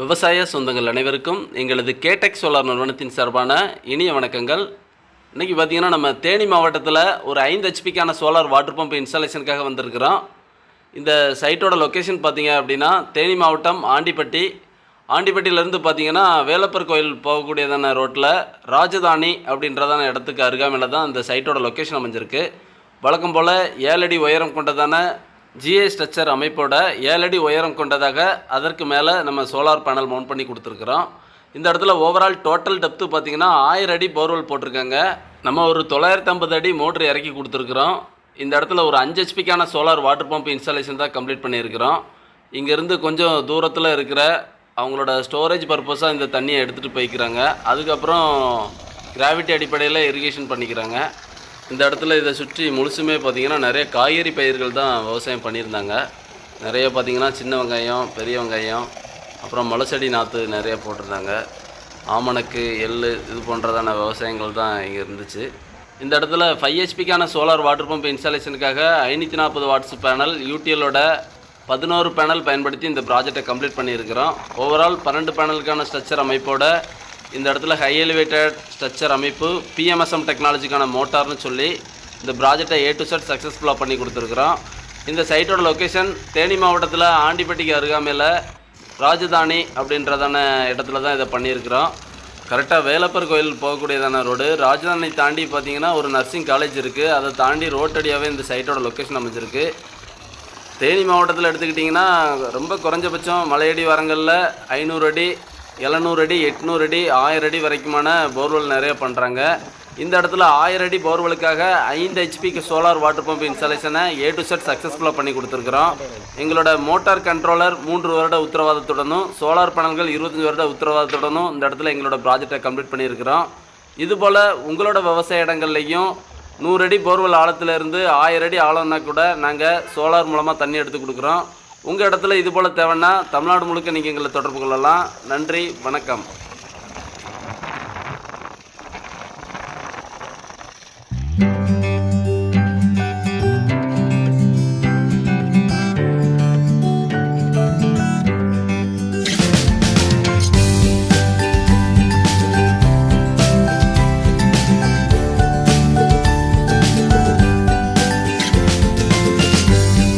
விவசாய சொந்தங்கள் அனைவருக்கும் எங்களது கேடெக் சோலார் நிறுவனத்தின் சார்பான இனிய வணக்கங்கள். இன்றைக்கி பார்த்தீங்கன்னா நம்ம தேனி மாவட்டத்தில் ஒரு ஐந்து ஹெச்பிக்கான சோலார் வாட்டர் பம்ப் இன்ஸ்டாலேஷனுக்காக வந்திருக்கிறோம். இந்த சைட்டோட லொக்கேஷன் பார்த்தீங்க அப்படின்னா தேனி மாவட்டம் ஆண்டிப்பட்டி. ஆண்டிப்பட்டியிலேருந்து பார்த்தீங்கன்னா வேலப்பர் கோயில் போகக்கூடியதான ரோட்டில் ராஜதானி அப்படின்றதான இடத்துக்கு அருகாமையில் தான் இந்த சைட்டோட லொக்கேஷன் அமைஞ்சிருக்கு. வழக்கம் போல் ஏழடி உயரம் கொண்டதான ஜிஏ ஸ்ட்ரக்சர் அமைப்போட ஏழடி உயரம் கொண்டதாக அதற்கு மேலே நம்ம சோலார் பேனல் மவுண்ட் பண்ணி கொடுத்துருக்குறோம். இந்த இடத்துல ஓவரால் டோட்டல் டெப்த்து பார்த்தீங்கன்னா ஆயிரம் அடி போர்வெல் போட்டிருக்காங்க. நம்ம ஒரு தொள்ளாயிரத்து ஐம்பது அடி மோட்ரு இறக்கி கொடுத்துருக்குறோம். இந்த இடத்துல ஒரு அஞ்சு ஹெச்பிக்கான சோலார் வாட்டர் பம்ப் இன்ஸ்டாலேஷன் தான் கம்ப்ளீட் பண்ணியிருக்கிறோம். இங்கேருந்து கொஞ்சம் தூரத்தில் இருக்கிற அவங்களோட ஸ்டோரேஜ் பர்பஸாக இந்த தண்ணியை எடுத்துகிட்டு போய்க்கிறாங்க. அதுக்கப்புறம் கிராவிட்டி அடிப்படையில் இரிகேஷன் பண்ணிக்கிறாங்க. இந்த இடத்துல இதை சுற்றி முழுசுமே பார்த்திங்கன்னா நிறைய காய்கறி பயிர்கள் தான் விவசாயம் பண்ணியிருந்தாங்க. நிறைய பார்த்திங்கன்னா சின்ன வெங்காயம் பெரிய வெங்காயம் அப்புறம் மலசெடி நாற்று நிறைய போட்டிருந்தாங்க. ஆமணக்கு எள் இது போன்றதான விவசாயங்கள் தான் இங்கே இருந்துச்சு. இந்த இடத்துல ஃபைவ் ஹெச்பிக்கான சோலார் வாட்டர் பம்ப் இன்ஸ்டாலேஷனுக்காக ஐநூற்றி நாற்பது வாட்ஸ் பேனல் யூடிஎலோட பதினோரு பேனல் பயன்படுத்தி இந்த ப்ராஜெக்டை கம்ப்ளீட் பண்ணியிருக்கிறோம். ஓவரால் பன்னெண்டு பேனலுக்கான ஸ்ட்ரக்சர் அமைப்போட இந்த இடத்துல ஹை எலிவேட்டட் ஸ்ட்ரக்சர் அமைப்பு பிஎம்எஸ்எம் டெக்னாலஜிக்கான மோட்டார்னு சொல்லி இந்த ப்ராஜெக்டை ஏ டு செட் சக்ஸஸ்ஃபுல்லாக பண்ணி கொடுத்துருக்குறோம். இந்த சைட்டோட லொக்கேஷன் தேனி மாவட்டத்தில் ஆண்டிப்பட்டிக்கு அருகாமையில் ராஜதானி அப்படின்றதான இடத்துல தான் இதை பண்ணியிருக்கிறோம். கரெக்டாக வேலப்பர் கோயில் போகக்கூடியதான ரோடு ராஜதானி தாண்டி பார்த்தீங்கன்னா ஒரு நர்சிங் காலேஜ் இருக்குது அதை தாண்டி ரோட்டடியாகவே இந்த சைட்டோட லொக்கேஷன் அமைஞ்சிருக்கு. தேனி மாவட்டத்தில் எடுத்துக்கிட்டிங்கன்னா ரொம்ப குறைஞ்சபட்சம் மலையடி வாரங்களில் ஐநூறு அடி எழுநூறு அடி எட்நூறு அடி ஆயிரம் அடி வரைக்குமான போர்வெல் நிறைய பண்ணுறாங்க இந்த இடத்துல ஆயிரம் அடி போர்வெலுக்காக ஐந்து ஹெச்பிக்கு சோலார் வாட்டர் பம்ப் இன்ஸ்டாலேஷனை ஏ டு செட் சக்ஸஸ்ஃபுல்லாக பண்ணி கொடுத்துருக்குறோம். எங்களோட மோட்டார் கண்ட்ரோலர் மூன்று வருட உத்தரவாதத்துடனும் சோலார் பேனல்கள் இருபத்தஞ்சி வருட உத்தரவாதத்துடனும் இந்த இடத்துல எங்களோட ப்ராஜெக்டை கம்ப்ளீட் பண்ணியிருக்கிறோம். இதுபோல் உங்களோட விவசாய இடங்கள்லையும் நூறு அடி போர்வெல் ஆழத்துலேருந்து ஆயிரம் அடி ஆழம்னா கூட நாங்கள் சோலார் மூலமாக தண்ணி எடுத்து கொடுக்குறோம். உங்கள் இடத்துல இது போல் தேவைன்னா தமிழ்நாடு முழுக்க நீங்கள் எங்களை தொடர்பு கொள்ளலாம். நன்றி வணக்கம்.